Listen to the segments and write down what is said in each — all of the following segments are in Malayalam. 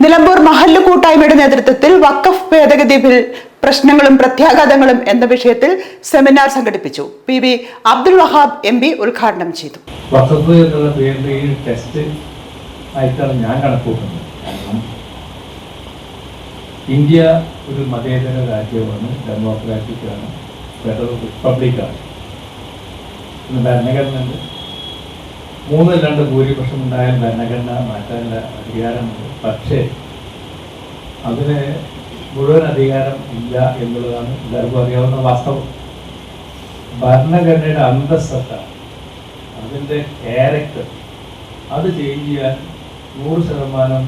നിലമ്പൂർ മഹല്ല് കൂട്ടായ്മയുടെ നേതൃത്വത്തിൽ വഖഫ് ഭേദഗതി ബിൽ പ്രശ്നങ്ങളും പ്രത്യാഘാതങ്ങളും എന്ന വിഷയത്തിൽ സെമിനാർ സംഘടിപ്പിച്ചു. P V Abdul Wahab M P ഉദ്ഘാടനം ചെയ്തു. വഖഫ് എന്നുള്ള പേരിൽ ഈ ടെസ്റ്റ് ആയിട്ടാണ് ഞാൻ കണക്കൂട്ടുന്നത് ഇന്ത്യ ഒരു മതേതര രാജ്യമാണ് ഡെമോക്രാറ്റിക് ആണ് ഫെഡറൽ റിപ്പബ്ലിക്കാണ് ഇന്ന് ഭരണഘടന ഉണ്ട് മൂന്ന് രണ്ട് ഭൂരിപക്ഷം ഉണ്ടായാൽ ഭരണഘടന മാറ്റാനുള്ള അധികാരമുണ്ട്. പക്ഷേ അതിന് മുഴുവൻ അധികാരം ഇല്ല എന്നുള്ളതാണ് എല്ലാവർക്കും അറിയാവുന്ന വാസ്തവം. ഭരണഘടനയുടെ അന്തസ്സത്ത അതിന്റെ ക്യാരക്ടർ അത് ചേഞ്ച് ചെയ്യാൻ നൂറ് ശതമാനം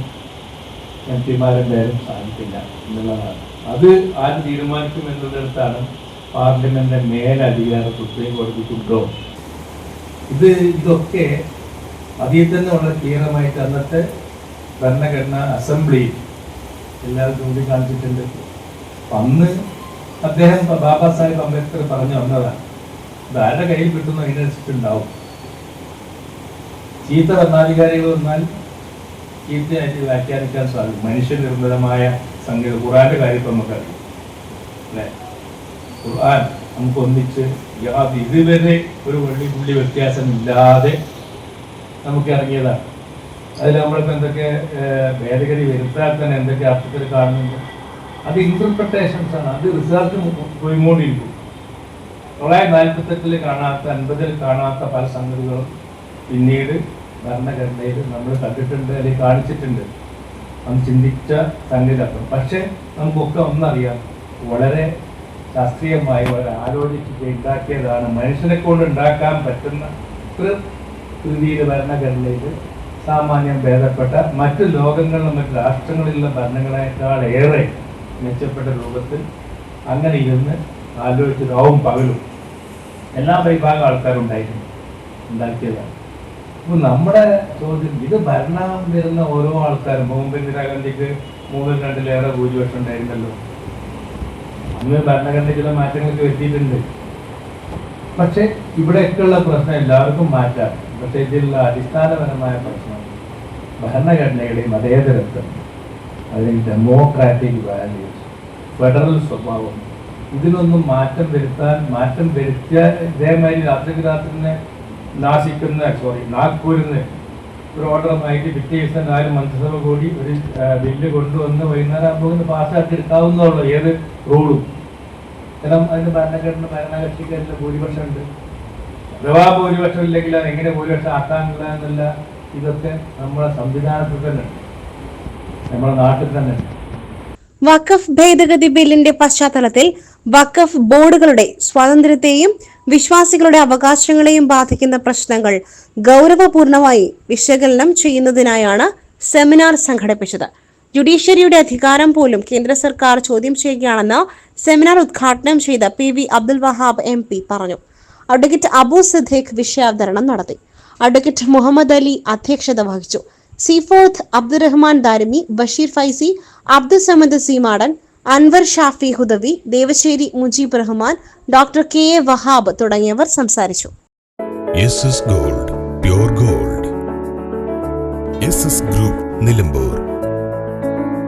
എം പിമാരെന്തായാലും സാധിക്കില്ല എന്നുള്ളതാണ്. അത് ആര് തീരുമാനിക്കും എന്നുള്ളിടത്താണ് പാർലമെന്റിന്റെ മേലധികാരം സുപ്രീം കോടതിക്കുണ്ടോ ഇത് ഇതൊക്കെ അതിൽ തന്നെ ഉള്ള ക്ലിയറമായിട്ട് അന്നത്തെ ഭരണഘടന അസംബ്ലി എല്ലാവരും ചൂണ്ടിക്കാണിച്ചിട്ടുണ്ട്. കാണിച്ചിട്ടുണ്ട് അന്ന് അദ്ദേഹം ബാബാ സാഹിബ് അംബേദ്കർ പറഞ്ഞു വന്നതാണ്. ഇത് ആരുടെ കയ്യിൽ കിട്ടുന്നു അതിനനുസരിച്ചുണ്ടാവും ചീത്ത ഭരണാധികാരികൾ വന്നാൽ ചീത്തയായിട്ട് വ്യാഖ്യാനിക്കാൻ സാധിക്കും. മനുഷ്യ നിർമ്മിതമായ സംഗീത ഖുറാന്റെ കാര്യം ഇപ്പൊ നമുക്കറിയാം. അല്ലേ? ഖുർആൻ നമുക്ക് ഒന്നിച്ച് യാത് ഇതുവരെ ഒരു വള്ളി പുള്ളി വ്യത്യാസം ഇല്ലാതെ നമുക്ക് ഇറങ്ങിയതാണ് അതിൽ നമ്മൾക്ക് എന്തൊക്കെ ഭേദഗതി വരുത്താൻ തന്നെ എന്തൊക്കെ അർത്ഥത്തിൽ കാണുന്നുണ്ട്. അത് ഇന്റർപ്രിട്ടേഷൻസ് ആണ്. അത് റിസർച്ച് പോയിക്കൊണ്ടിരിക്കും. തൊള്ളായിരത്തി നാൽപ്പത്തെട്ടിൽ കാണാത്ത അൻപതിൽ കാണാത്ത പല സംഗതികളും പിന്നീട് ഭരണഘടനയിൽ നമ്മൾ കണ്ടിട്ടുണ്ട് അല്ലെങ്കിൽ കാണിച്ചിട്ടുണ്ട്. നാം ചിന്തിച്ച സംഗതി സംഗതിയപ്പം പക്ഷേ നമുക്കൊക്കെ ഒന്നറിയാം. വളരെ ശാസ്ത്രീയമായി വളരെ ആലോചിച്ച് ഉണ്ടാക്കിയതാണ് മനുഷ്യനെ കൊണ്ട് ഉണ്ടാക്കാൻ പറ്റുന്ന കൃതിയിൽ ഭരണഘടനയിൽ സാമാന്യം ഭേദപ്പെട്ട മറ്റ് ലോകങ്ങളിലും മറ്റ് രാഷ്ട്രങ്ങളിലുള്ള ഭരണങ്ങളെക്കാൾ ഏറെ മെച്ചപ്പെട്ട രൂപത്തിൽ അങ്ങനെ ഇരുന്ന് ആലോചിച്ച് രാവും പകലും. എല്ലാ വിഭാഗം ആൾക്കാരുണ്ടായിരുന്നു ഉണ്ടാക്കിയതാണ്. അപ്പൊ നമ്മുടെ ചോദ്യം ഇത് ഭരണം വരുന്ന ഓരോ ആൾക്കാരും മുമ്പ് ഇന്ദിരാഗാന്ധിക്ക് മൂന്നിൽ രണ്ടിലേറെ ഭൂരിപക്ഷം ഉണ്ടായിരുന്നല്ലോ. അന്ന് ഭരണഘടന ചില മാറ്റങ്ങളൊക്കെ വരുത്തിയിട്ടുണ്ട്. പക്ഷെ ഇവിടെയൊക്കെയുള്ള പ്രശ്നം എല്ലാവർക്കും മാറ്റാം. പക്ഷെ ഇതിലുള്ള അടിസ്ഥാനപരമായ പ്രശ്നം ഭരണഘടനയുടെ മതേതരത്വം അല്ലെങ്കിൽ ഡെമോക്രാറ്റിക് വാല്യൂസ് ഫെഡറൽ സ്വഭാവം. ഇതിനൊന്നും മാറ്റം വരുത്താൻ മാറ്റം വരുത്തിയ ഇതേമാതിരി രാത്രി രാത്രിനെ നാസിക്കുന്ന സോറി നാഗ്പൂരിന്ന് ഒരു ഓർഡറുമായിട്ട് പിറ്റേ ദിവസം നാല് മന്ത്രിസഭ കൂടി ഒരു ബില്ല് കൊണ്ടുവന്ന് വൈകുന്നേരം ആകുമ്പോൾ പാസ്സാക്കി എടുക്കാവുന്നതുള്ളൂ ഏത് റൂളും. കാരണം അതിന് ഭരണഘടന ഭരണകക്ഷിക്കാരുടെ ഭൂരിപക്ഷം ഉണ്ട് അഥവാ ഭൂരിപക്ഷം ഇല്ലെങ്കിൽ അത് എങ്ങനെ ഭൂരിപക്ഷം ആക്കാനുള്ള എന്നുള്ള ഇതൊക്കെ നമ്മുടെ സംവിധാനത്തിൽ തന്നെ നമ്മുടെ നാട്ടിൽ തന്നെ വഖഫ് ഭേദഗതി ബില്ലിന്റെ പശ്ചാത്തലത്തിൽ വഖഫ് ബോർഡുകളുടെ സ്വാതന്ത്ര്യത്തെയും വിശ്വാസികളുടെ അവകാശങ്ങളെയും ബാധിക്കുന്ന പ്രശ്നങ്ങൾ ഗൗരവപൂർണമായി വിശകലനം ചെയ്യുന്നതിനായാണ് സെമിനാർ സംഘടിപ്പിച്ചത്. ജുഡീഷ്യറിയുടെ അധികാരം പോലും കേന്ദ്ര സർക്കാർ ചോദ്യം ചെയ്യുകയാണെന്ന് സെമിനാർ ഉദ്ഘാടനം ചെയ്ത P V Abdul Wahab M P പറഞ്ഞു. അഡ്വക്കേറ്റ് അബു സിദ്ദീഖ് വിഷയാവതരണം നടത്തി. അഡ്വക്കേറ്റ് മുഹമ്മദ് അലി അധ്യക്ഷത വഹിച്ചു. സീഫോർത്ത് Abdurahman Darimi Basheer Faizy Abdul Samad Seemadan Anwar Shafi Hudawi Devasseri Mujeeb Rahman doctor K A Wahab തുടങ്ങിയവർ സംസാരിച്ചു. Gold gold. ഗ്രൂപ്പ് നിലമ്പൂർ.